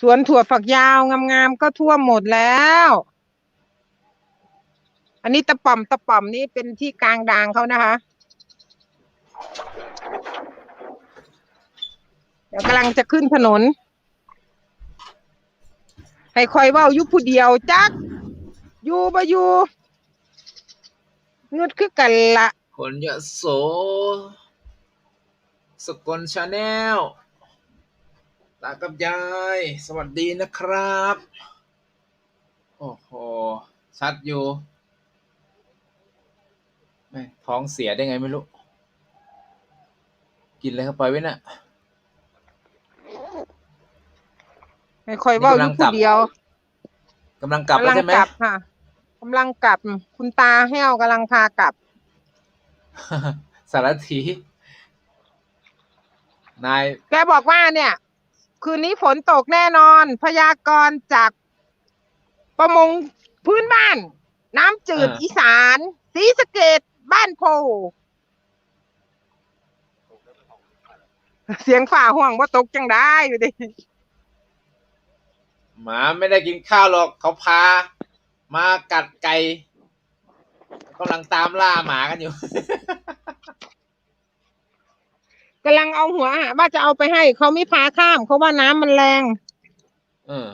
สวนถั่วฝักยาวงามๆก็ทั่วหมดแล้ว อันนี้ตะป่อมตะป่อมนี่เป็นที่กลางดางเขานะคะ เดี๋ยวกำลังจะขึ้นถนน ให้คอยว่าอยุผู้เดียวจัก อยู่บ่อยู่งึดคือกันละคนยโส สกลชาแนล ตากับยาย สวัสดีนะครับ โอ้โห ชัดอยู่แม่ท้องเสียได้ไงไม่รู้ กินอะไรเข้าไปไว้น่ะให้คอยเว่าอยุผู้เดียวกำลังกลับแล้วใช่ไหมกำลังกลับค่ะกำลังกลับ คุณตาแห้วกำลังพากลับ สารถี นาย แกบอกว่าเนี่ย คืนนี้ฝนตกแน่นอน พยากรณ์จากประมงพื้นบ้าน น้ำจืดอ่า อีสานศรีสะเกดบ้านโพ เสียงฝ่าห่วงว่าตกจังได้อยู่ดิหมาไม่ได้กินข้าวหรอกเขาพา มากัดไก่กำลังตามล่าหมากันอยู่ กำลังเอาหัวหาว่าจะเอาไปให้เขาไม่พาข้ามเขาว่าน้ำมันแรงเออ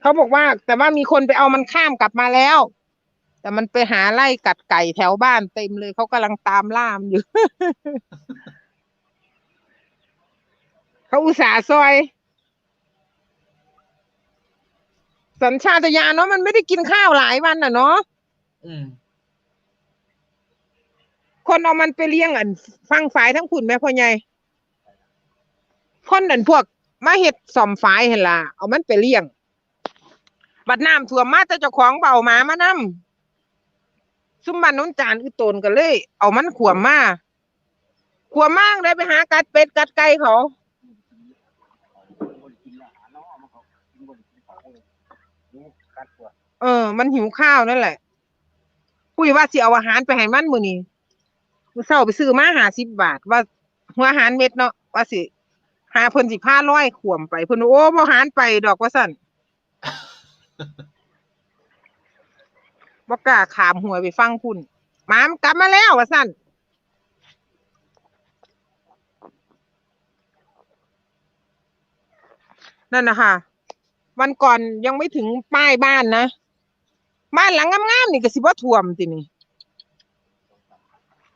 เขาบอกว่า แต่ว่ามีคนไปเอามันข้ามกลับมาแล้ว แต่มันไปหาไล่กัดไก่แถวบ้านเต็มเลยเขากำลังตามล่ามนอยู่เขาอุตส่าห์ซอย สัญชาตญาณเนาะมันไม่ได้กินข้าวหลายวันอะเนาะอืม คนเอามันไปเลี้ยงอัน ฟังฝายทั้งขุนแม่พ่อใหญ่คนอันพวกมาเห็ดสอมฝายเห็นล่ะเอามันไปเลี้ยง บัดน้ำท่วมมาแต่เจ้าของเบาหมามานำซุ่มบ้านโน้นจานอือโตนกันเลย เอามันขวมมาขวมมากได้ไปหากัดเป็ดกัดไก่เขาเออ มันหิวข้าวนั่นแหละคุยว่าสิเอาอาหารไปให้มันมือนี้ มื้อเช้าไปซื้อมาหาสิบบาท ว่าหัวอาหารเม็ดเนาะว่าสิหาเพิ่นสิพาร้อยขวมไปเพิ่นโอ้บ่หารไปดอกว่าซั่นบ่กล้าขามหัวไปฟังพุ่นหมามกลับมาแล้วว่าซั่นนั่นนะคะวันก่อนยังไม่ถึงป้ายบ้านนะบ้านหลังงามๆนี่ก็สิบ่ท่วมตินี่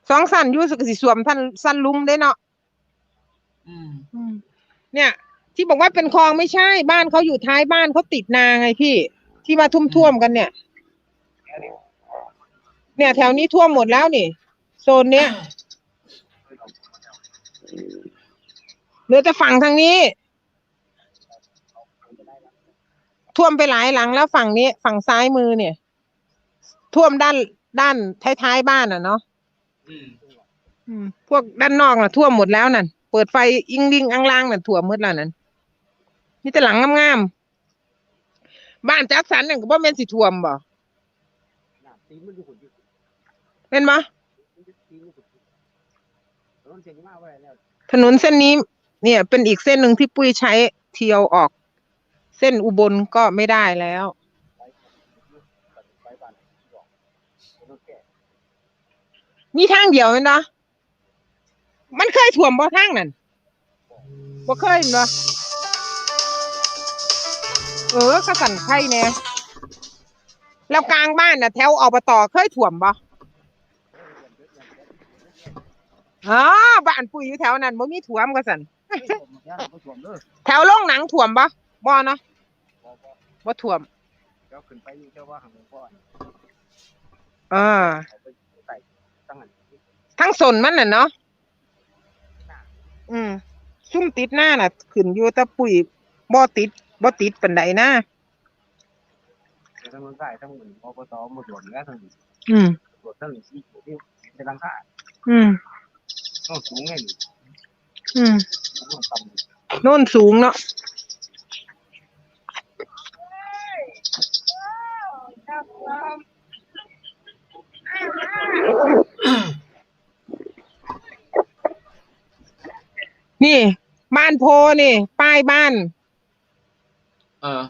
สองสันอยู่สกสิสวมท่านสั้นลุมได้เนาะอืมอืมเนี่ย ที่บอกว่าเป็นคลองไม่ใช่บ้านเขาอยู่ท้ายบ้านเขาติดนาไงพี่ ที่มาทุ่มท่วมๆกันเนี่ย เนี่ย แถวนี้ท่วมหมดแล้วนี่โซนเนี้ยเหลือแต่ฝั่งทางนี้ ท่วมไปหลายหลังแล้วฝั่งนี้ ฝั่งซ้ายมือเนี่ย ท่วมด้านด้านท้ายๆบ้านอะเนาะ อืมอืมพวกด้านนอกน่ะท่วมหมดแล้วนั่น เปิดไฟอิงลิงอังลางน่ะท่วมหมดแล้วนั่นนี่แต่หลังงามๆบ้านจักสันนั่นก็บ่แม่นสิท่วมบ่เป็นบ่ถนนเส้นนี้ เนี่ย เป็นอีกเส้นหนึ่งที่ปุ้ยใช้เที่ยวออก เส้นอุบลก็ไม่ได้แล้ว มีทางเดียวแม่นบ่มันเคยท่วมบ่ทางนั่นบ่เคยแม่นบ่เออก็สั่นไข่แน่แล้วกลางบ้านน่ะแถวอบตเคยท่วมบ่อ๋อบ้านปุ้ยอยู่แถวนั้นบ่มีท่วมก็สั่นแถวโรงหนังท่วมบ่บ่เนาะบ่ท่วมเดี๋ยวขึ้นไปอยู่เจ้าว่าของหลวงพ่ออ่า เอาไปใส่ตั้งอัน ทั้งสนมันน่ะเนาะอืมซุ่มติดหน้าน่ะ ขึ้นอยู่แตะปุ๋ยบ่ติดบ่ติดปานใดนะเดี๋ยวทั้งมันใส่ทั้งเหมือนอบตหมดหลวนแล้วทั้งอืมหลวนทั้งที่ที่เป็นรังค่าอืมต้องสูงไงนี่อืมต้องต่ำโน่นสูงเนาะ นี่ บ้านโพนี่ ป้ายบ้าน เออ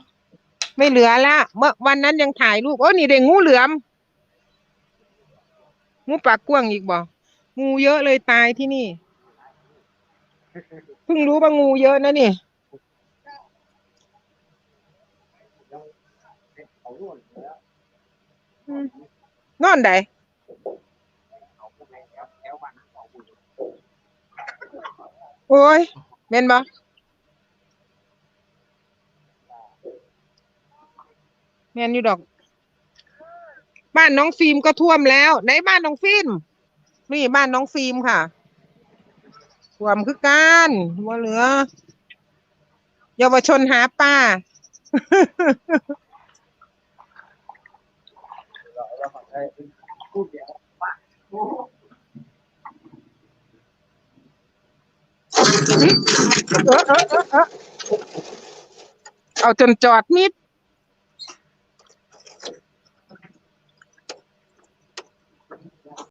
ไม่เหลือละเมื่อวันนั้นยังถ่ายรูปโอ้นี่เด็กงูเหลือมงูปากกว้างอีกบ่งูเยอะเลยตายที่นี่เพิ่งรู้ว่างูเยอะนะนี่เขาโน่นแล้วนอนใด โอ้ยเม่นบ่แม่นอยู่ดอก บ้านน้องฟิล์มก็ท่วมแล้วไหนบ้านน้องฟิล์มนี่บ้านน้องฟิล์มค่ะท่วมคือกันว่าเหลือเยาวชนหาป้าพูดเดียวว่าโอ้ เอาจนจอดมิด